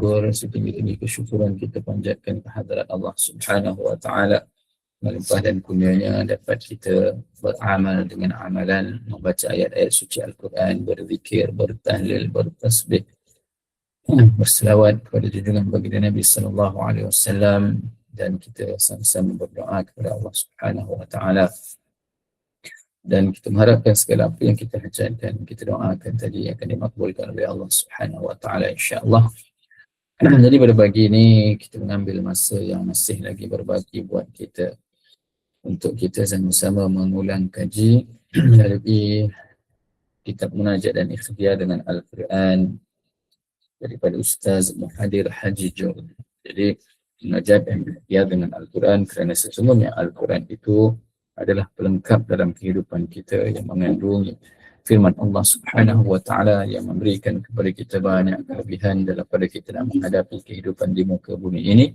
Syukur setinggi-tinggi kesyukuran kita panjatkan kehadirat Allah Subhanahu wa taala. Melimpah dan kurnianya dapat kita beramal dengan amalan membaca ayat-ayat suci Al-Quran, berzikir, bertahlil, bertasbih, berselawat kepada junjungan baginda Nabi sallallahu alaihi wasallam. Dan kita sama-sama berdoa kepada Allah Subhanahu wa taala. Dan kita mengharapkan segala apa yang kita hajatkan kita doakan tadi akan dimakbulkan oleh Allah Subhanahu wa taala insya-Allah. Jadi pada pagi ini kita mengambil masa yang masih lagi berbagi buat kita untuk kita sama-sama mengulang kaji dari kitab munajat dan ikhtiar dengan Al-Quran daripada Ustaz Muhadir Haji Jur. Jadi munajat dan ikhtiar dengan Al-Quran kerana sesungguhnya Al-Quran itu adalah pelengkap dalam kehidupan kita yang mengandung firman Allah Subhanahu wa taala yang memberikan kepada kita banyak kelebihan dalam pada kita nak menghadapi kehidupan di muka bumi ini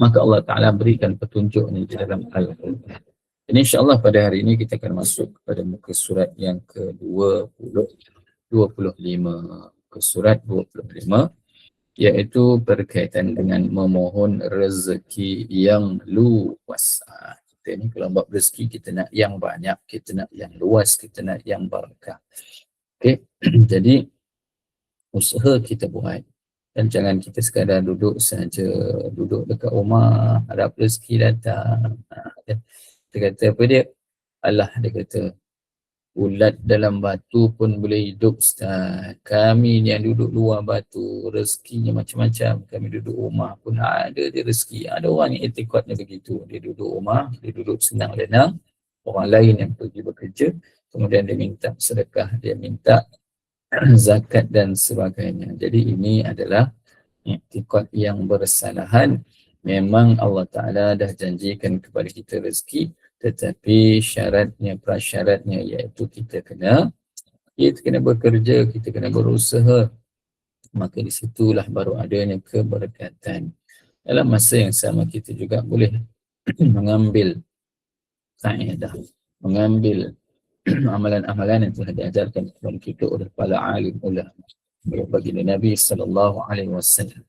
maka Allah Ta'ala berikan petunjuk ni di dalam Al-Quran. InsyaAllah pada hari ini kita akan masuk kepada muka surat yang ke-20, 25. Ke surat 25 iaitu berkaitan dengan memohon rezeki yang luas. Kita ni kalau buat rezeki kita nak yang banyak, kita nak yang luas, kita nak yang barakah. Okay, jadi usaha kita buat. Dan jangan kita sekadar duduk saja duduk dekat rumah harap rezeki datang. Ha, dia kata apa dia? Allah dia kata ulat dalam batu pun boleh hidup Ustaz. Kami yang duduk luar batu, rezekinya macam-macam. Kami duduk rumah pun ada dia rezeki. Ada orang yang etikotnya begitu. Dia duduk rumah, dia duduk senang lenang. Orang lain yang pergi bekerja, kemudian dia minta sedekah, dia minta zakat dan sebagainya. Jadi ini adalah iktikad yang bersalahan. Memang Allah Ta'ala dah janjikan kepada kita rezeki tetapi syaratnya, prasyaratnya iaitu kita kena kita kena bekerja, kita kena berusaha maka di situlah baru adanya keberkatan. Dalam masa yang sama kita juga boleh mengambil kaedah, mengambil amalan-amalan yang telah diajarkan kepada kita oleh para alim ulama oleh baginda Nabi sallallahu alaihi wasallam.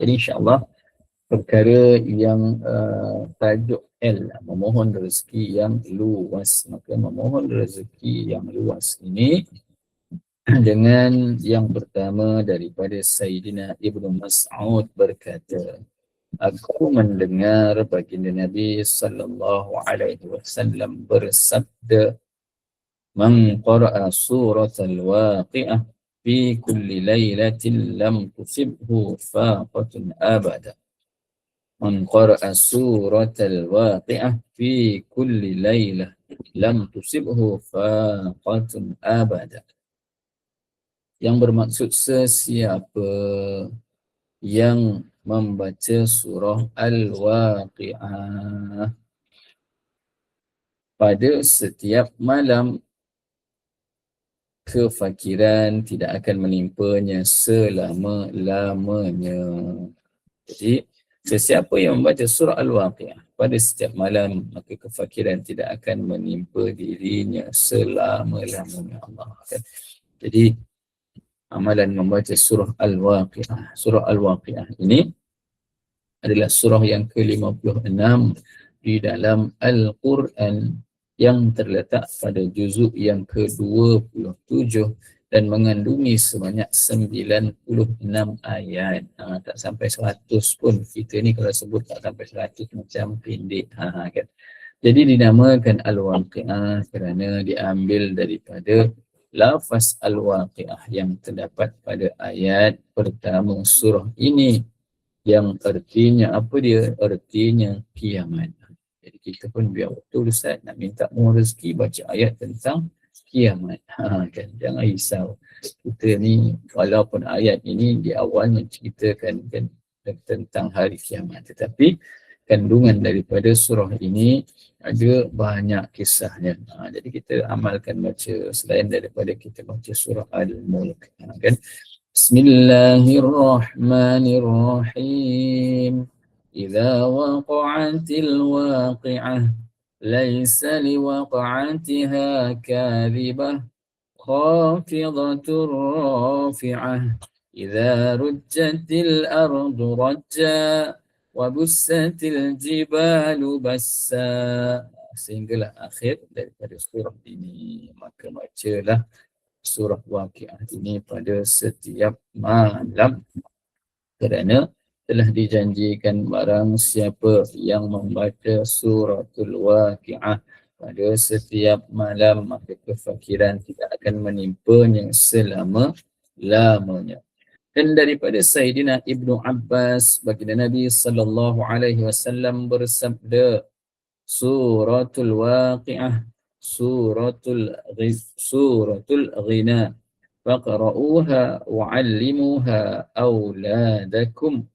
Jadi insya-Allah perkara yang uh, tajuk L memohon rezeki yang luas. Maka memohon rezeki yang luas ini dengan yang pertama daripada Sayyidina Ibnu Mas'ud berkata aku mendengar baginda Nabi sallallahu alaihi wasallam bersabda man qara'a surat al-waqi'ah fi kulli laylatin lam tusibhu faqatun abada man qara'a surat al-waqi'ah fi kulli laylah lam tusibhu faqatun abada yang bermaksud sesiapa yang membaca surah Al-Waqi'ah pada setiap malam kefakiran tidak akan menimpanya selama-lamanya. Jadi, sesiapa yang membaca surah Al-Waqi'ah pada setiap malam, maka kefakiran tidak akan menimpa dirinya selama-lamanya Allah. Jadi, amalan membaca surah Al-Waqi'ah. Surah Al-Waqi'ah ini adalah surah yang ke-56 di dalam Al-Quran yang terletak pada juzuk yang ke-27 dan mengandungi sebanyak 96 ayat. Ha, tak sampai 100 pun. Kita ni kalau sebut tak sampai 100 macam pendek. Ha, kan? Jadi dinamakan Al-Waqi'ah kerana diambil daripada lafaz Al-Waqi'ah yang terdapat pada ayat pertama surah ini yang artinya apa dia? Artinya kiamat. Jadi kita pun biar waktu Ustaz nak minta mu rezeki baca ayat tentang kiamat. Ha, kan? Jangan risau. Kita ni walaupun ayat ini di awalnya ceritakan kan, tentang hari kiamat. Tetapi kandungan daripada surah ini ada banyak kisahnya. Ha, jadi kita amalkan baca selain daripada kita baca surah Al-Mulk. Ha, kan? Bismillahirrahmanirrahim. Iza waqa'atil waqi'ah. ليس لوقعتها كاذبة خافضة رافعة إذا رجت الأرض رجا وبست الجبال بسا sehinggalah akhir daripada surah ini maka bacalah surah waqiah ini pada setiap malam kerana telah dijanjikan barang siapa yang membaca suratul waqi'ah. Pada setiap malam maka kefakiran tidak akan menimpanya selama lamanya. Dan daripada Sayyidina Ibnu Abbas baginda Nabi sallallahu alaihi wasallam bersabda suratul waqi'ah suratul suratul ghina. Faqra'uha wa'allimuha auladakum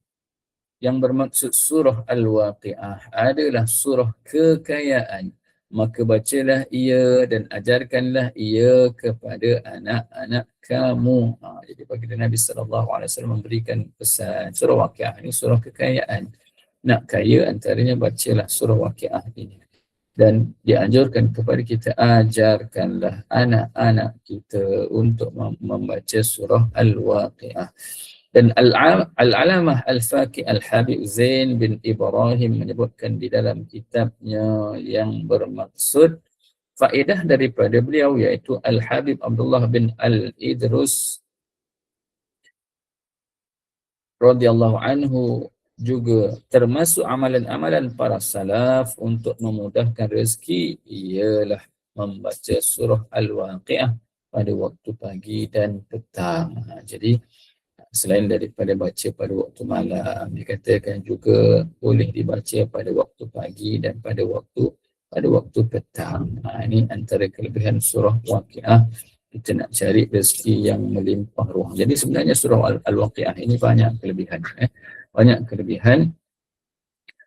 yang bermaksud surah Al-Waqi'ah adalah surah kekayaan. Maka bacalah ia dan ajarkanlah ia kepada anak-anak kamu. Ha, jadi bagi Nabi SAW memberikan pesan surah Waqi'ah ini surah kekayaan. Nak kaya antaranya bacalah surah Waqi'ah ini. Dan dianjurkan kepada kita ajarkanlah anak-anak kita untuk membaca surah Al-Waqi'ah. Dan Al-Alamah Al-Faqih Al-Habib Zain bin Ibrahim menyebutkan di dalam kitabnya yang bermaksud faedah daripada beliau iaitu Al-Habib Abdullah bin Al-Idrus radhiyallahu anhu juga termasuk amalan-amalan para salaf untuk memudahkan rezeki ialah membaca surah Al-Waqi'ah pada waktu pagi dan petang. Ha, jadi selain daripada baca pada waktu malam dikatakan juga boleh dibaca pada waktu pagi dan pada waktu pada waktu petang. Ha, ini antara kelebihan surah waqiah. Kita nak cari rezeki yang melimpah ruang. Jadi sebenarnya surah al-waqiah ini banyak kelebihan eh. banyak kelebihan.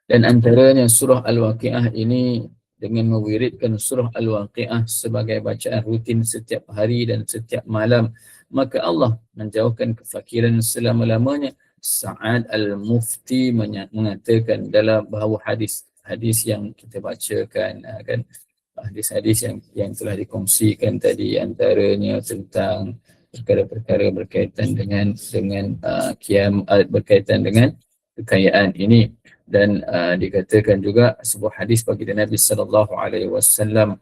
Dan antaranya surah al-waqiah ini dengan mewiridkan surah al-waqiah sebagai bacaan rutin setiap hari dan setiap malam. Maka Allah menjauhkan kefakiran selama-lamanya. Sa'ad al-Mufti mengatakan dalam bahawa hadis hadis yang kita bacakan ah, kan? Hadis-hadis yang yang telah dikongsikan tadi antaranya tentang perkara-perkara berkaitan dengan dengan uh, kiam uh, berkaitan dengan kekayaan ini dan uh, dikatakan juga sebuah hadis bagi Nabi sallallahu alaihi wasallam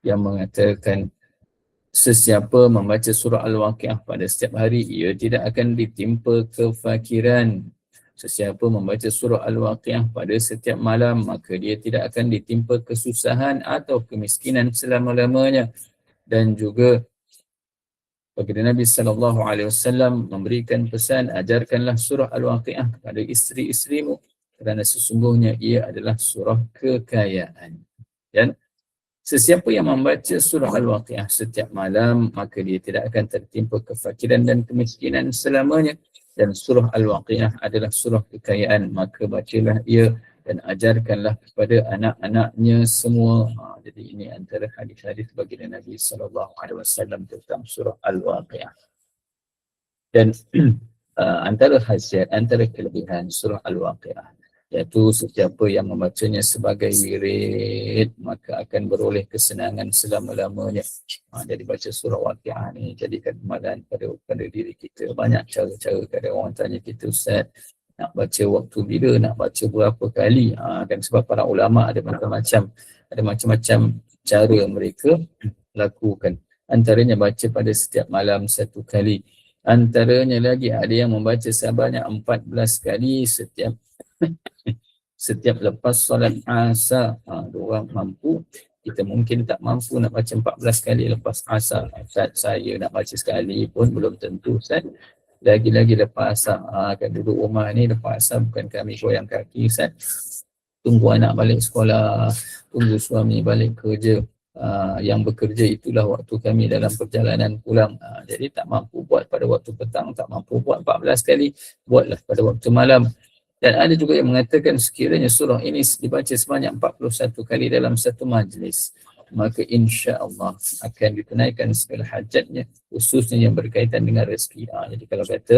yang mengatakan sesiapa membaca surah Al-Waqiah pada setiap hari, ia tidak akan ditimpa kefakiran. Sesiapa membaca surah Al-Waqiah pada setiap malam, maka dia tidak akan ditimpa kesusahan atau kemiskinan selama-lamanya. Dan juga bagi Nabi sallallahu alaihi wasallam memberikan pesan ajarkanlah surah Al-Waqiah kepada isteri-isterimu kerana sesungguhnya ia adalah surah kekayaan. Dan Sesiapa yang membaca surah Al-Waqiah setiap malam, maka dia tidak akan tertimpa kefakiran dan kemiskinan selamanya. Dan surah Al-Waqiah adalah surah kekayaan, maka bacalah ia dan ajarkanlah kepada anak-anaknya semua. Jadi ini antara hadis-hadis bagi Nabi sallallahu alaihi wasallam tentang surah Al-Waqiah. Dan uh, antara khasiat, antara kelebihan surah Al-Waqiah iaitu sesiapa yang membacanya sebagai wirid maka akan beroleh kesenangan selama-lamanya. Ha, jadi baca surah waqiah ni jadikan kemalan pada, pada diri kita. Banyak cara-cara kadang orang tanya kita Ustaz nak baca waktu bila, nak baca berapa kali. Ha, kan sebab para ulama ada macam-macam ada macam-macam cara mereka lakukan. antaranya baca pada setiap malam satu kali. Antaranya lagi ada yang membaca sebanyak 14 kali setiap setiap lepas solat asar. Ha, orang mampu. Kita mungkin tak mampu nak baca 14 kali lepas asar. Ustaz saya nak baca sekali pun belum tentu Ustaz. Lagi-lagi lepas asar ha, akan duduk rumah ni lepas asar bukan kami goyang kaki Ustaz tunggu anak balik sekolah tunggu suami balik kerja uh, yang bekerja itulah waktu kami dalam perjalanan pulang. Uh, jadi tak mampu buat pada waktu petang, tak mampu buat 14 kali, buatlah pada waktu malam. Dan ada juga yang mengatakan sekiranya surah ini dibaca sebanyak 41 kali dalam satu majlis, maka insya Allah akan ditunaikan segala hajatnya, khususnya yang berkaitan dengan rezeki. Uh, jadi kalau kata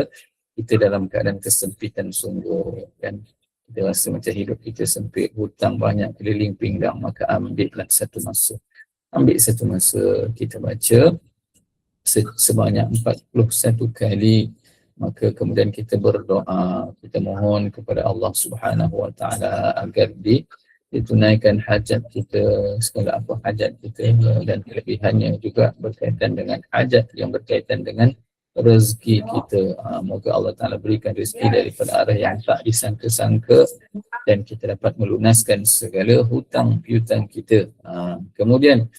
kita dalam keadaan kesempitan sungguh dan kita rasa macam hidup kita sempit, hutang banyak, keliling pinggang, maka ambillah satu masa. Ambil satu masa kita baca sebanyak 41 kali maka kemudian kita berdoa kita mohon kepada Allah Subhanahu wa taala agar di ditunaikan hajat kita segala apa hajat kita dan kelebihannya juga berkaitan dengan hajat yang berkaitan dengan rezeki kita. Uh, moga Allah Ta'ala berikan rezeki daripada arah yang tak disangka-sangka dan kita dapat melunaskan segala hutang piutang kita. Uh, kemudian,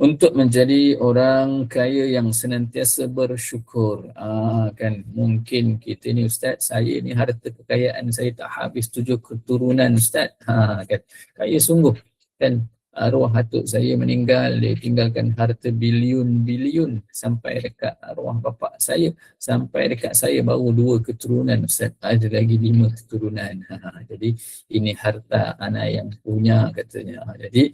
untuk menjadi orang kaya yang senantiasa bersyukur. Uh, kan mungkin kita ni ustaz, saya ni harta kekayaan saya tak habis tujuh keturunan ustaz. Ha kan kaya sungguh. Kan arwah atuk saya meninggal dia tinggalkan harta bilion-bilion sampai dekat arwah bapa saya. Sampai dekat saya baru dua keturunan ustaz. Ada lagi lima keturunan. Ha, jadi ini harta anak yang punya katanya. Ha, jadi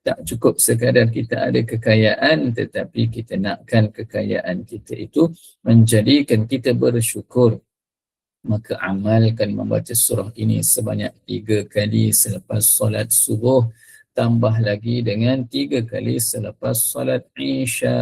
tak cukup sekadar kita ada kekayaan tetapi kita nakkan kekayaan kita itu menjadikan kita bersyukur. Maka amalkan membaca surah ini sebanyak tiga kali selepas solat subuh tambah lagi dengan tiga kali selepas solat isya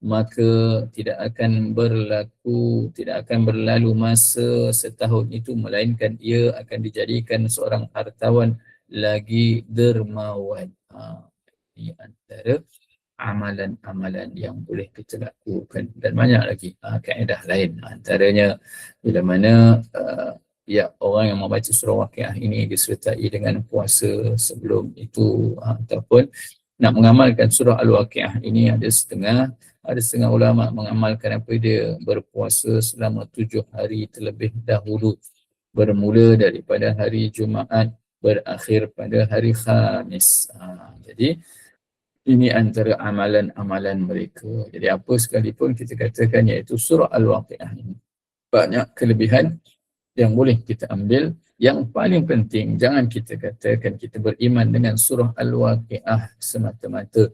maka tidak akan berlaku tidak akan berlalu masa setahun itu melainkan ia akan dijadikan seorang hartawan lagi dermawan. Ha, ini antara amalan-amalan yang boleh kita lakukan dan banyak lagi ha, kaedah lain antaranya bila mana uh, ya orang yang membaca surah waqiah ini disertai dengan puasa sebelum itu ha, ataupun nak mengamalkan surah al-waqiah ini ada setengah ada setengah ulama mengamalkan apa dia berpuasa selama tujuh hari terlebih dahulu bermula daripada hari Jumaat berakhir pada hari Khamis. Ha, jadi ini antara amalan-amalan mereka. Jadi apa sekalipun kita katakan iaitu surah Al-Waqi'ah ini. Banyak kelebihan yang boleh kita ambil. Yang paling penting jangan kita katakan kita beriman dengan surah Al-Waqi'ah semata-mata.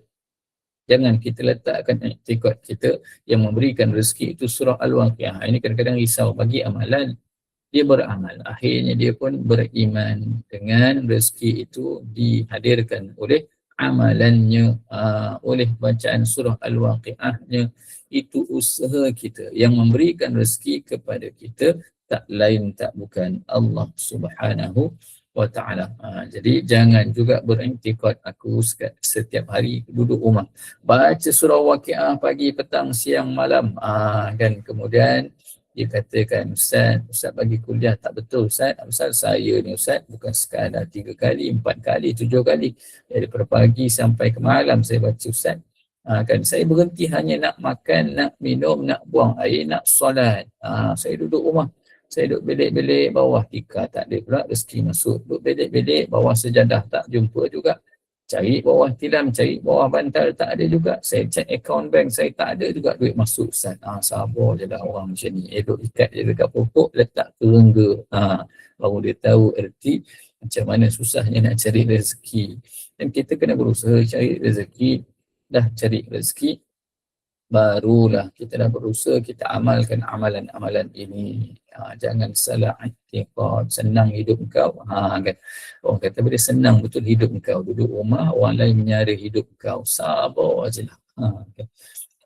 Jangan kita letakkan iktikad kita yang memberikan rezeki itu surah Al-Waqi'ah. Ini kadang-kadang risau bagi amalan dia beramal. Akhirnya dia pun beriman dengan rezeki itu dihadirkan oleh amalannya, uh, oleh bacaan surah Al-Waqi'ahnya. Itu usaha kita yang memberikan rezeki kepada kita tak lain tak bukan Allah Subhanahu wa ta'ala. Ha, jadi jangan juga berintikad aku setiap hari duduk rumah. Baca surah waqiah pagi, petang, siang, malam. Ha, dan kemudian dia katakan Ustaz, Ustaz bagi kuliah tak betul Ustaz, Ustaz saya ni Ustaz bukan sekadar tiga kali, empat kali, tujuh kali dari pagi sampai ke malam saya baca Ustaz ha, kan saya berhenti hanya nak makan, nak minum, nak buang air, nak solat ha, saya duduk rumah saya duduk belik-belik bawah tika tak ada pula rezeki masuk duduk belik-belik bawah sejadah tak jumpa juga cari bawah tilam, cari bawah bantal tak ada juga. Saya check account bank, saya tak ada juga duit masuk Ustaz. Ah, sabar je lah orang macam ni. Elok ikat je dekat pokok, letak kerengga. Ah, baru dia tahu erti macam mana susahnya nak cari rezeki. Dan kita kena berusaha cari rezeki, dah cari rezeki, barulah kita dah berusaha kita amalkan amalan-amalan ini. Ha, jangan salah i'tiqad, senang hidup kau. Ha, kan? Orang kata boleh senang betul hidup kau. Duduk rumah, orang lain menyara hidup kau. Sabar je lah. Ha, kan?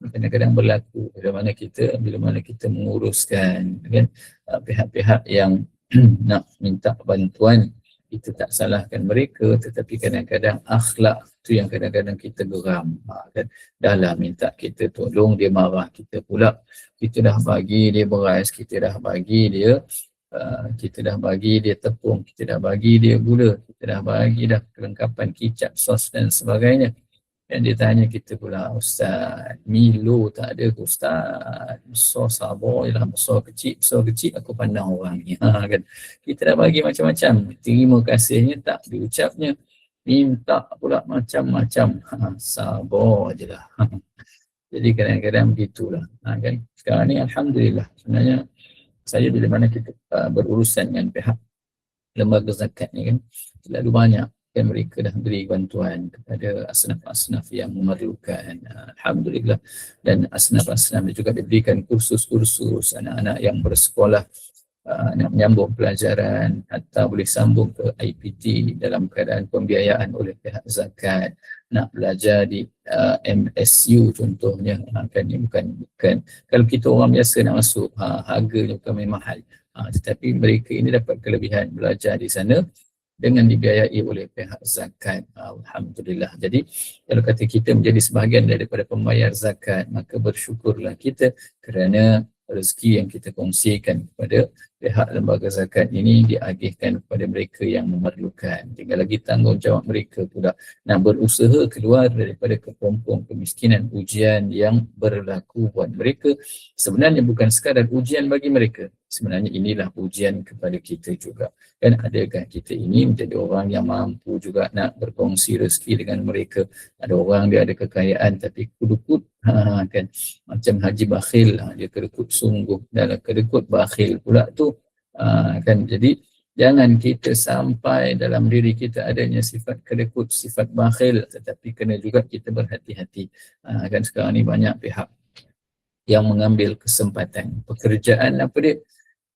Kadang-kadang berlaku bila mana kita bila mana kita menguruskan kan ha, pihak-pihak yang nak minta bantuan kita tak salahkan mereka tetapi kadang-kadang akhlak tu yang kadang-kadang kita geram. Ha, kan? Dah lah minta kita tolong dia marah kita pula. Kita dah bagi dia beras kita dah bagi dia uh, kita dah bagi dia tepung kita dah bagi dia gula kita dah bagi dah kelengkapan kicap sos dan sebagainya dan dia tanya kita pula, Ustaz, Milo tak ada ke Ustaz? Besar sabar je lah, besar kecil, besar kecil aku pandang orang ni. Ha, kan? Kita dah bagi macam-macam. Terima kasihnya tak diucapnya. Minta pula macam-macam. Ha, sabar je lah. Jadi kadang-kadang begitulah. Ha, kan? Sekarang ni Alhamdulillah. Sebenarnya saya bila mana kita uh, berurusan dengan pihak lembaga zakat ni kan, terlalu banyak dan mereka dah beri bantuan kepada asnaf-asnaf yang memerlukan Alhamdulillah. Dan asnaf-asnaf juga diberikan kursus-kursus anak-anak yang bersekolah uh, nak menyambung pelajaran atau boleh sambung ke IPT dalam keadaan pembiayaan oleh pihak zakat nak belajar di uh, MSU contohnya. Uh, kan ini bukan bukan. Kalau kita orang biasa nak masuk uh, harganya bukan memang mahal. Uh, tetapi mereka ini dapat kelebihan belajar di sana dengan dibiayai oleh pihak zakat. Alhamdulillah. Jadi kalau kata kita menjadi sebahagian daripada pembayar zakat, maka bersyukurlah kita kerana rezeki yang kita kongsikan kepada pihak lembaga zakat ini diagihkan kepada mereka yang memerlukan. Tinggal lagi tanggungjawab mereka pula nak berusaha keluar daripada kepompong kemiskinan ujian yang berlaku buat mereka. Sebenarnya bukan sekadar ujian bagi mereka. Sebenarnya inilah ujian kepada kita juga. Kan adakah kita ini menjadi orang yang mampu juga nak berkongsi rezeki dengan mereka. Ada orang dia ada kekayaan tapi kudukut ha, kan macam Haji Bakhil ha, dia kedekut sungguh dan kedekut Bakhil pula tu Uh, kan jadi jangan kita sampai dalam diri kita adanya sifat kedekut, sifat bakhil tetapi kena juga kita berhati-hati. Uh, kan sekarang ni banyak pihak yang mengambil kesempatan. Pekerjaan apa dia?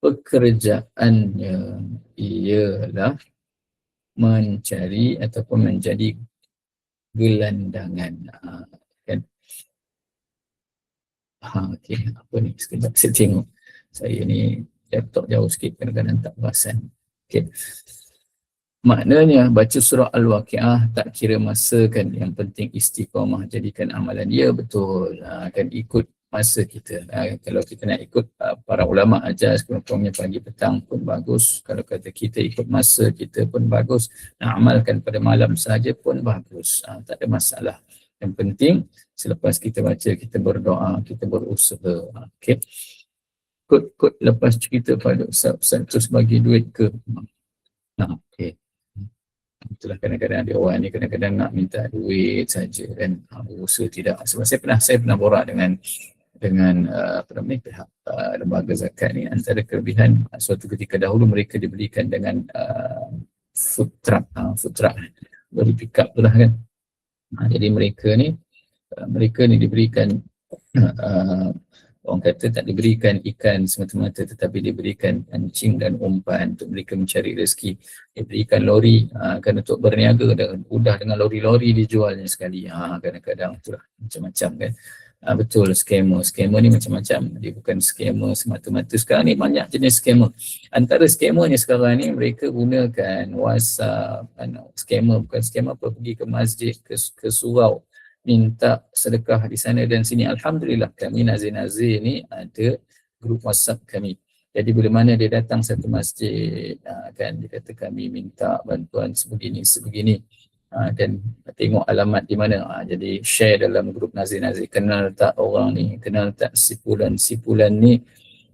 Pekerjaannya ialah mencari ataupun menjadi gelandangan. Uh, kan? Ha, okay. Apa ni? Sekejap saya tengok. Saya ni laptop jauh sikit kadang-kadang tak perasan. Okay. Maknanya baca surah Al-Waqi'ah tak kira masa kan yang penting istiqamah jadikan amalan dia betul ha, akan ikut masa kita. Ha, kalau kita nak ikut ha, para ulama ajar sekurang-kurangnya pagi petang pun bagus. Kalau kata kita ikut masa kita pun bagus. Nak amalkan pada malam saja pun bagus. Ha, tak ada masalah. Yang penting selepas kita baca kita berdoa, kita berusaha. Ha, okay kod-kod lepas cerita pada Ustaz-Ustaz terus bagi duit ke? Nah okey. Itulah kadang-kadang ada orang ni kadang-kadang nak minta duit saja kan. Ha, usaha tidak. Sebab saya pernah saya pernah borak dengan dengan uh, apa namanya pihak uh, lembaga zakat ni. Antara kelebihan suatu ketika dahulu mereka diberikan dengan uh, food truck. Uh, food truck. Beri pick up tu lah kan. Uh, jadi mereka ni uh, mereka ni diberikan uh, orang kata tak diberikan ikan semata-mata tetapi diberikan kancing dan umpan untuk mereka mencari rezeki. Diberikan lori ha, kan untuk berniaga dan mudah dengan lori-lori dijualnya sekali. Ha, kadang-kadang itulah macam-macam kan. Ha, betul skema skema ni macam-macam. Dia bukan skema semata-mata. Sekarang ni banyak jenis skema antara skema ni sekarang ni mereka gunakan whatsapp. Skema bukan skema apa pergi ke masjid ke, ke surau minta sedekah di sana dan sini. Alhamdulillah kami nazir-nazir ni ada grup WhatsApp kami. Jadi bila mana dia datang satu masjid ah, kan dia kata kami minta bantuan sebegini sebegini ah, dan tengok alamat di mana. Ah, jadi share dalam grup nazir-nazir kenal tak orang ni, kenal tak sipulan-sipulan ni.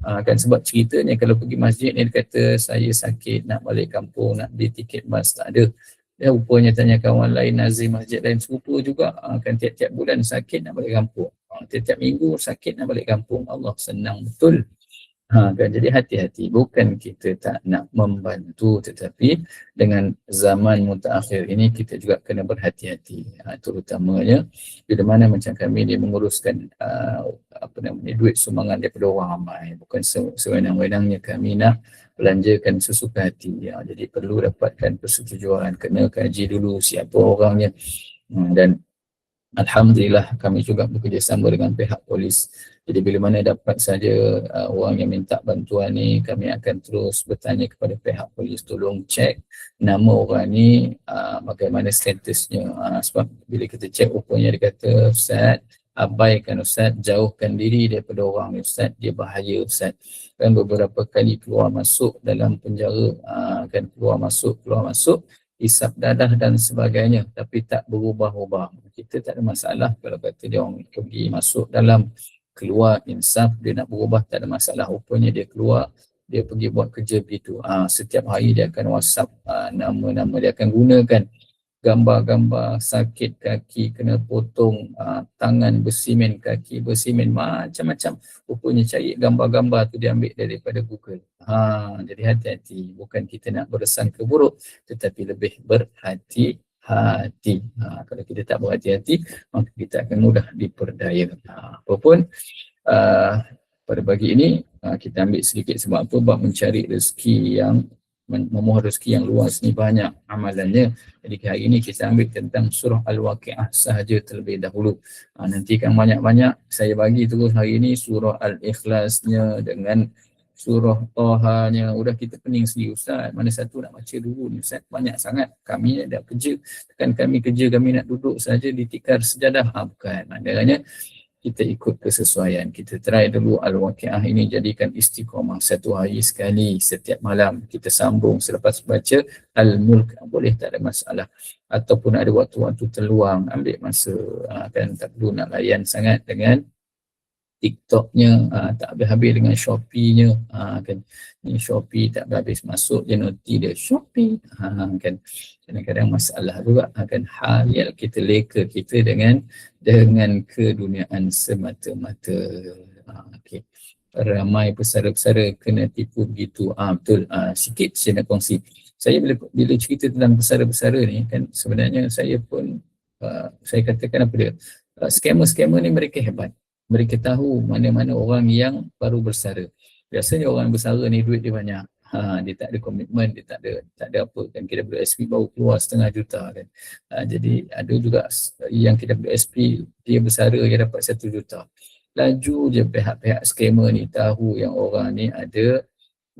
kan sebab ceritanya kalau pergi masjid ni dia kata saya sakit nak balik kampung nak beli tiket bas tak ada Ya, rupanya tanya kawan lain nazir masjid lain serupa juga akan tiap-tiap bulan sakit nak balik kampung. Tiap-tiap minggu sakit nak balik kampung. Allah senang betul. Ha, kan? Jadi hati-hati. Bukan kita tak nak membantu tetapi dengan zaman mutaakhir ini kita juga kena berhati-hati. Ha, terutamanya bila mana macam kami dia menguruskan uh, apa namanya duit sumbangan daripada orang ramai. Bukan sewenang-wenangnya kami nak belanjakan sesuka hati. Ya, jadi perlu dapatkan persetujuan. Kena kaji dulu siapa orangnya. Hmm, dan Alhamdulillah kami juga bekerjasama dengan pihak polis. Jadi bila mana dapat saja uh, orang yang minta bantuan ni, kami akan terus bertanya kepada pihak polis tolong cek nama orang ni uh, bagaimana statusnya. Uh, sebab bila kita cek rupanya dia kata Ustaz, abaikan Ustaz, jauhkan diri daripada orang Ustaz, dia bahaya Ustaz. Kan beberapa kali keluar masuk dalam penjara, uh, kan keluar masuk, keluar masuk, isap dadah dan sebagainya tapi tak berubah-ubah. Kita tak ada masalah kalau kata dia orang pergi masuk dalam keluar insaf dia nak berubah tak ada masalah. Rupanya dia keluar dia pergi buat kerja begitu. Ah setiap hari dia akan WhatsApp ah, nama-nama dia akan gunakan gambar-gambar sakit kaki kena potong uh, tangan bersimen kaki bersimen macam-macam. Rupanya cari gambar-gambar tu dia ambil daripada Google. Ha jadi hati-hati. Bukan kita nak bersangka buruk tetapi lebih berhati-hati. Ha kalau kita tak berhati-hati maka kita akan mudah diperdaya. Ha apapun uh, pada pagi ini uh, kita ambil sedikit sebab apa? Sebab mencari rezeki yang memohon rezeki yang luas ni banyak amalannya. Jadi hari ini kita ambil tentang surah Al-Waqi'ah sahaja terlebih dahulu. Ha, nanti kan banyak-banyak saya bagi terus hari ini surah Al-Ikhlasnya dengan surah Taha-nya. Udah kita pening sendiri Ustaz. Mana satu nak baca dulu ni Ustaz? Banyak sangat. Kami ada kerja. Kan kami kerja kami nak duduk saja di tikar sejadah. Ha, bukan. Maknanya kita ikut kesesuaian. Kita try dulu Al-Waqi'ah ini jadikan istiqomah satu hari sekali setiap malam. Kita sambung selepas baca Al-Mulk. Boleh tak ada masalah. Ataupun ada waktu-waktu terluang ambil masa ah, kan? Tak perlu nak layan sangat dengan TikToknya uh, tak habis-habis dengan Shopee-nya uh, kan. Ni Shopee tak habis masuk je noti dia. Shopee uh, kan. Kadang-kadang masalah juga akan hal kita leka kita dengan dengan keduniaan semata-mata. Uh, okay. ramai pesara-pesara kena tipu begitu. Ah betul. Uh, sikit saya nak kongsi. Saya bila bila cerita tentang pesara-pesara ni kan sebenarnya saya pun uh, saya katakan apa dia? Uh, scammer-scammer ni mereka hebat mereka tahu mana-mana orang yang baru bersara. Biasanya orang bersara ni duit dia banyak. Ha, dia tak ada komitmen, dia tak ada tak ada apa kan KWSP baru keluar setengah juta kan. Ha, jadi ada juga yang KWSP dia bersara dia dapat satu juta. Laju je pihak-pihak scammer ni tahu yang orang ni ada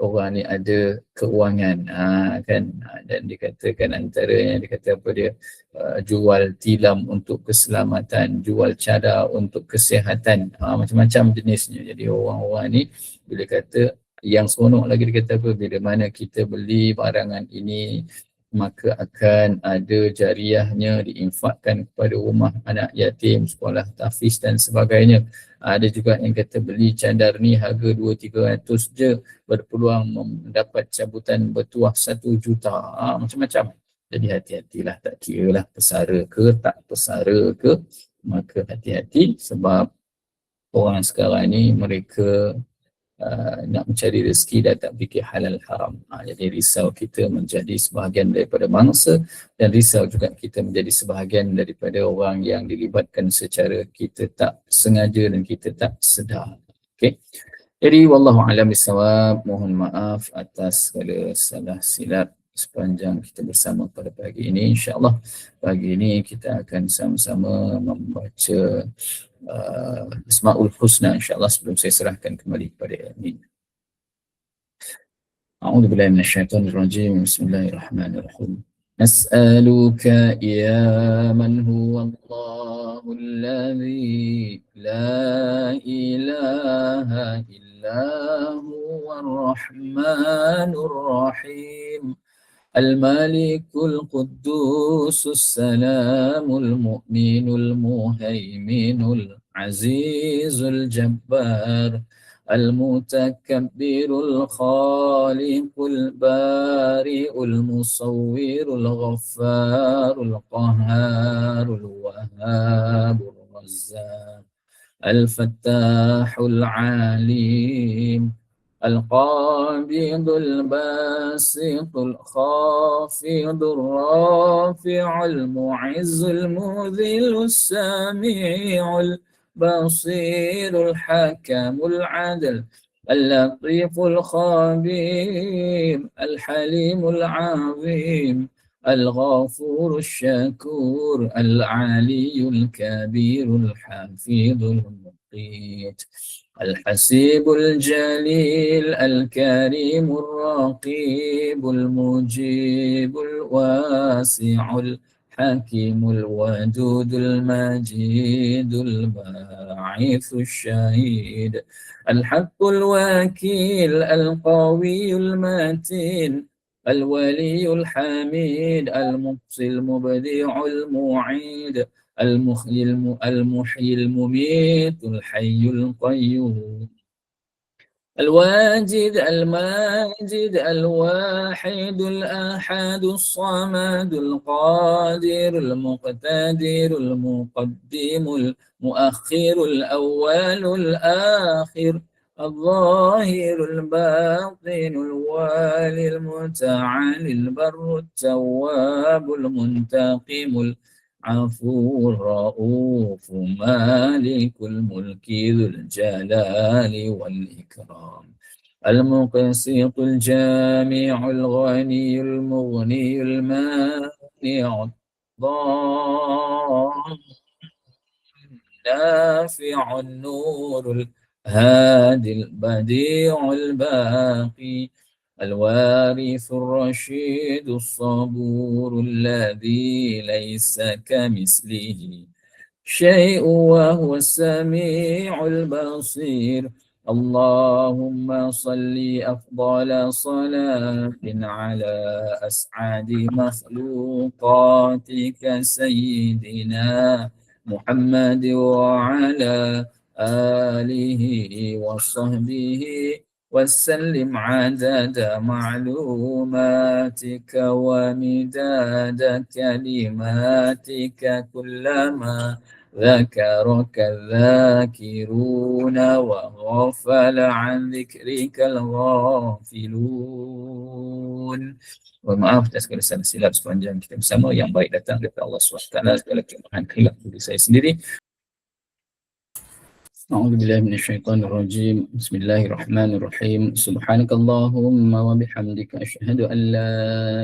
orang ni ada keuangan ha, kan? Ha, dan dikatakan antaranya dia kata apa dia? Uh, jual tilam untuk keselamatan jual cadar untuk kesihatan. Ha, macam-macam jenisnya. Jadi orang-orang ni bila kata yang seronok lagi dia kata apa? Bila mana kita beli barangan ini maka akan ada jariahnya diinfakkan kepada rumah anak yatim, sekolah tafiz dan sebagainya. Ada juga yang kata beli cadar ni harga 2-300 je berpeluang mendapat cabutan bertuah 1 juta. Ha, macam-macam. Jadi hati-hatilah tak kira lah pesara ke tak pesara ke. Maka hati-hati sebab orang sekarang ni mereka Uh, nak mencari rezeki dan tak fikir halal haram. Ha, jadi risau kita menjadi sebahagian daripada mangsa dan risau juga kita menjadi sebahagian daripada orang yang dilibatkan secara kita tak sengaja dan kita tak sedar. Okay. Jadi wallahu alam bisawab. Mohon maaf atas segala salah silap sepanjang kita bersama pada pagi ini. InsyaAllah pagi ini kita akan sama-sama membaca uh, Asma'ul Husna insyaAllah sebelum saya serahkan kembali kepada Amin. أعوذ بالله من الشيطان الرجيم بسم الله الرحمن الرحيم نسألك يا من هو الله الذي لا إله إلا هو الرحمن الرحيم الملك القدوس السلام المؤمن المهيمن العزيز الجبار المتكبر الخالق البارئ المصور الغفار القهار الوهاب الرزاق الفتاح العليم القابض الباسط الخافض الرافع المعز المذل السميع البصير الحكم العدل اللطيف الخبير الحليم العظيم الغفور الشكور العلي الكبير الحفيظ المقيت الحسيب الجليل الكريم الرقيب المجيب الواسع الحكيم الودود المجيد الباعث الشهيد الحق الوكيل القوي المتين الولي الحميد المقصي المبدع المعيد المحيي المحيي المميت الحي القيوم. الواجد الماجد الواحد الأحد الصمد القادر المقتدر المقدم المؤخر الأول الآخر الظاهر الباطن الوالي المتعالي البر التواب المنتقم العفو الرؤوف مالك الملك ذو الجلال والإكرام. المقسط الجامع الغني المغني المانع الضار النافع النور الهادي البديع الباقي. الوارث الرشيد الصبور الذي ليس كمثله شيء وهو السميع البصير. اللهم صل أفضل صلاة على أسعد مخلوقاتك سيدنا محمد وعلى آله وصحبه وسلم عدد معلوماتك ومداد كلماتك كلما ذكرك الذاكرون وغفل عن ذكرك الغافلون Mohon maaf atas segala salah silap sepanjang kita bersama yang baik datang daripada Allah SWT segala kelemahan khilaf diri saya sendiri أعوذ بالله من الشيطان الرجيم. بسم الله الرحمن الرحيم. سبحانك اللهم وبحمدك أشهد أن لا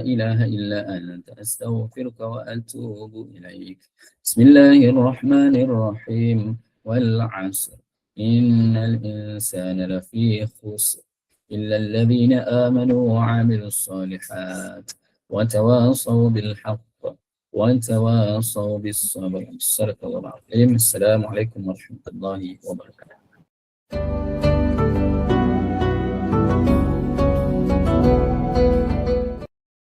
إله إلا أنت أستغفرك وأتوب إليك. بسم الله الرحمن الرحيم. والعصر. إن الإنسان لفي خسر إلا الذين آمنوا وعملوا الصالحات وتواصوا بالحق. وتواصوا بالصبر صدق الله السلام عليكم ورحمة الله وبركاته